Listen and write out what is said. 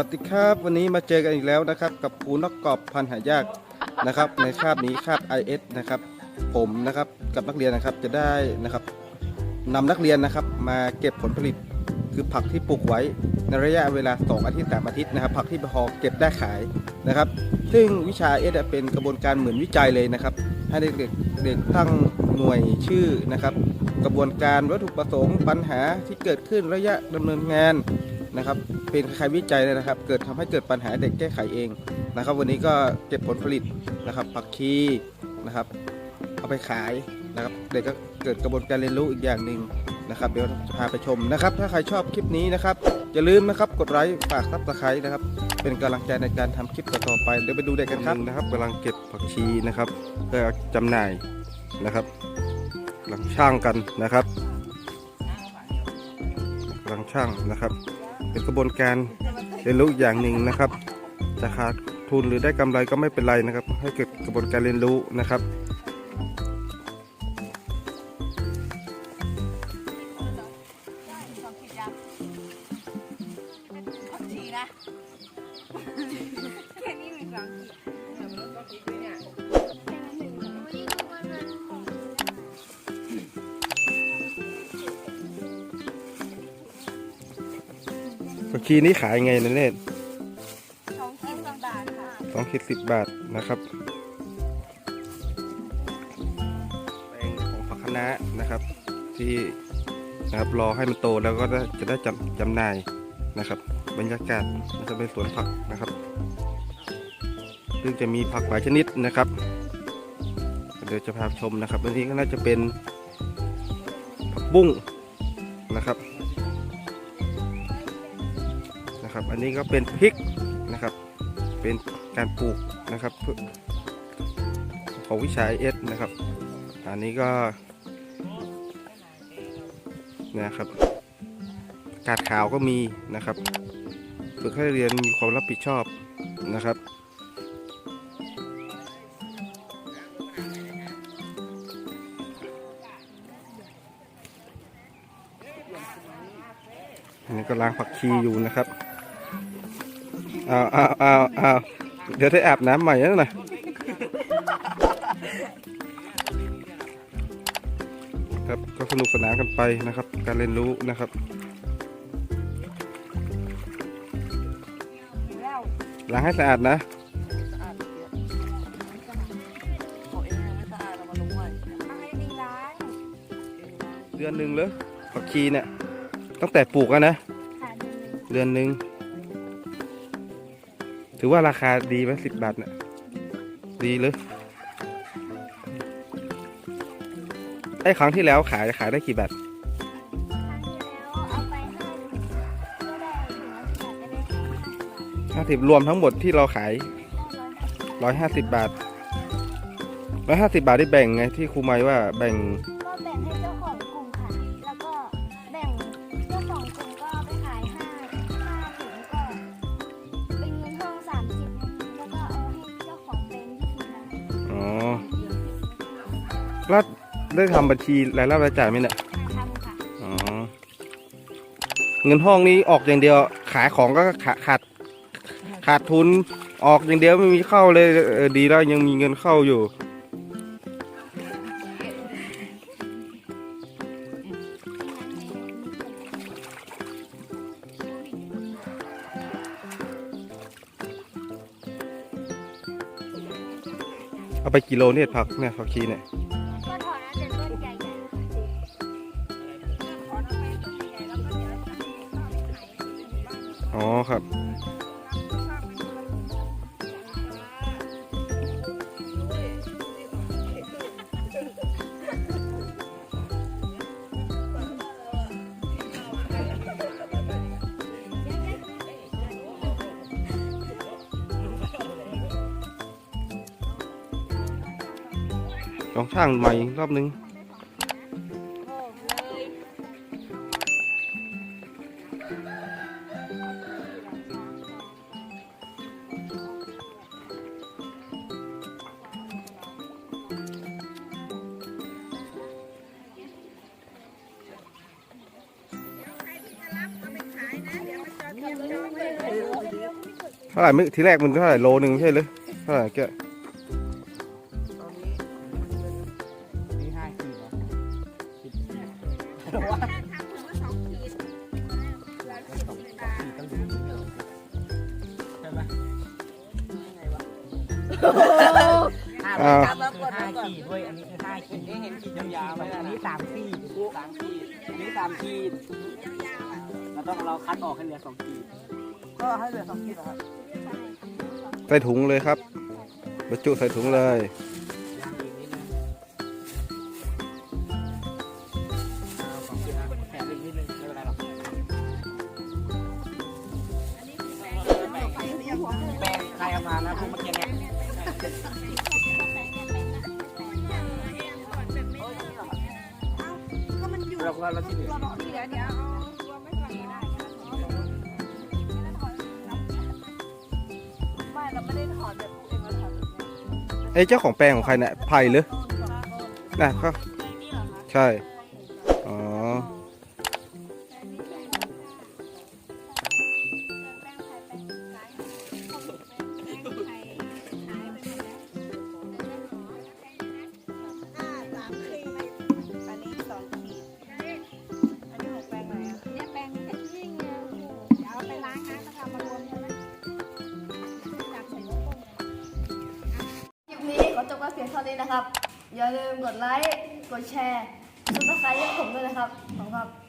วัสดีครับ วันนี้มาเจอกันอีกแล้วนะครับ กับคูนกกอบพันหายากนะครับ ในคาบนี้คาบ IS นะครับ ผมนะครับกับนักเรียนนะครับจะได้นะครับนำนักเรียนนะครับ มาเก็บผลผลิตคือผักที่ปลูกไว้ในระยะเวลา 2 อาทิตย์3อาทิตย์นะครับ ผักที่พอเก็บได้ขายนะครับ ซึ่งวิชา IS เป็นกระบวนการเหมือนวิจัยเลยนะครับ ให้เด็กเด็กตั้งหน่วยชื่อนะครับ กระบวนการวัตถุประสงค์ปัญหาที่เกิดขึ้นระยะดำเนินงานนะครับ เป็นใคล้ายๆวิจัยเลยนะครับ เกิดทำให้เกิดปัญหาเด็กแก้ไขเองนะครับ วันนี้ก็เก็บผลผลิตนะครับผักชีนะครับ เอาไปขายนะครับ เด็กก็เกิดกระบวนการเรียนรู้อีกอย่างหนึ่งนะครับ เดี๋ยวจะพาไปชมนะครับ ถ้าใครชอบคลิปนี้นะครับอย่าลืมนะครับกดไลค์ฝากซับสไครต์นะครับ เป็นกำลังใจในการทำคลิปต่อไปเดี๋ยวไปดูเด็กกันครับนะครับกำลังเก็บผักชีนะครับเพื่อจำหน่ายนะครับกำลังช่างกันนะครับกำลังช่างนะครับ เป็นกระบวนการเรียนรู้อย่างหนึ่งนะครับจะขาดทุนหรือได้กำไรก็ไม่เป็นไรนะครับ ให้เกิดกระบวนการเรียนรู้นะครับผักชีนะ ผักชีนี้ขายไงนะเนตสองขีดสองบาทค่ะสองคิดสิบบาทนะครับแปลงของผักคะน้านะครับ ที่นะครับรอให้มันโตแล้วก็จะจะได้จำจำหน่ายนะครับ บรรยากาศนะครับเป็นสวนผักนะครับซึ่งจะมีผักหลายชนิดนะครับ เดี๋ยวจะพาชมนะครับอันนี้ก็น่าจะเป็นผักบุ้งนะครับ นะครับ อันนี้ก็เป็นพริกนะครับ เป็นการปลูกนะครับเพื่อของวิชาเอสนะครับ อันนี้ก็นะครับกาดขาวก็มีนะครับฝึกให้เรียนมีความรับผิดชอบนะครับอันนี้ก็ล้างผักชีอยู่นะครับ อ้าวอ้าวอ้าวอ้าวเดี๋ยวได้อาบน้ำใหม่แล้วนะครับก็สนุกสนานกันไปนะครับ การเรียนรู้นะครับแล้วล้างให้สะอาดนะสะอาดเปียกของเองยังไม่สะอาดเรามาลงไว้มาให้ดีล้างเดือนหนึ่งเลยผักชีเนี่ยตั้งแต่ปลูกอะนะค่ะเดือนหนึ่ง ถือว่าราคาดีไหมสิบบาทเนี่ยดีเลยไอ้ครั้งที่แล้วขายขายได้กี่บาทห้าสิบรวมทั้งหมดที่เราขายร้อยห้าสิบบาทร้อยห้าสิบาทที่แบ่งไงที่ครูหมายว่าแบ่ง แล้วได้ทำบัญชีรายรับรายจ่ายไหมเนี่ยทำค่ะอ๋อเงินห้องนี้ออกอย่างเดียว ขายของก็ขาขาดขาดทุนออกอย่างเดียวไม่มีเข้าเลยเออดีแล้วยังมีเงินเข้าอยู่ เอาไปกิโลเนี่ยผักเนี่ยผักชีเนี่ย อ๋อครับลองช่างใหม่รอบนึง ท่าไหร่ไม่ทีแรกมันเท่าไหร่โลหนึ่งไม่ใช่เลยเท่าไหร่แกนี่ห้าขีดเหรอสิบขีดใช่ไหมห้าอ้าวห้าขีดด้วยอันนี้คือห้าขีดนี่เห็นขีดยาวๆไหมอันนี้สามขีดสามขีดอันนี้สามขีดเราต้องเราคัดออกให้เหลือสองขีดก็ให้เหลือสองขีดเหรอครับ ใส่ถุงเลยครับบรรจุใส่ถุงเลยเอาสองขีดนะแถมอีกนิดนึงไม่เป็นไรหรอกแป้งใครเอามานะพวกเมื่อกี้เนี่ยก็มันอยู่เราเราที่เหลือ ไอ้เจ้าของแปลงของใครเนี่ยไผ่หรือนะเขาใช่ เพียงเท่านี้นะครับ อย่าลืมกดไลค์ กดแชร์กดซับสไครให้ผมด้วยนะครับขอบคุณครับ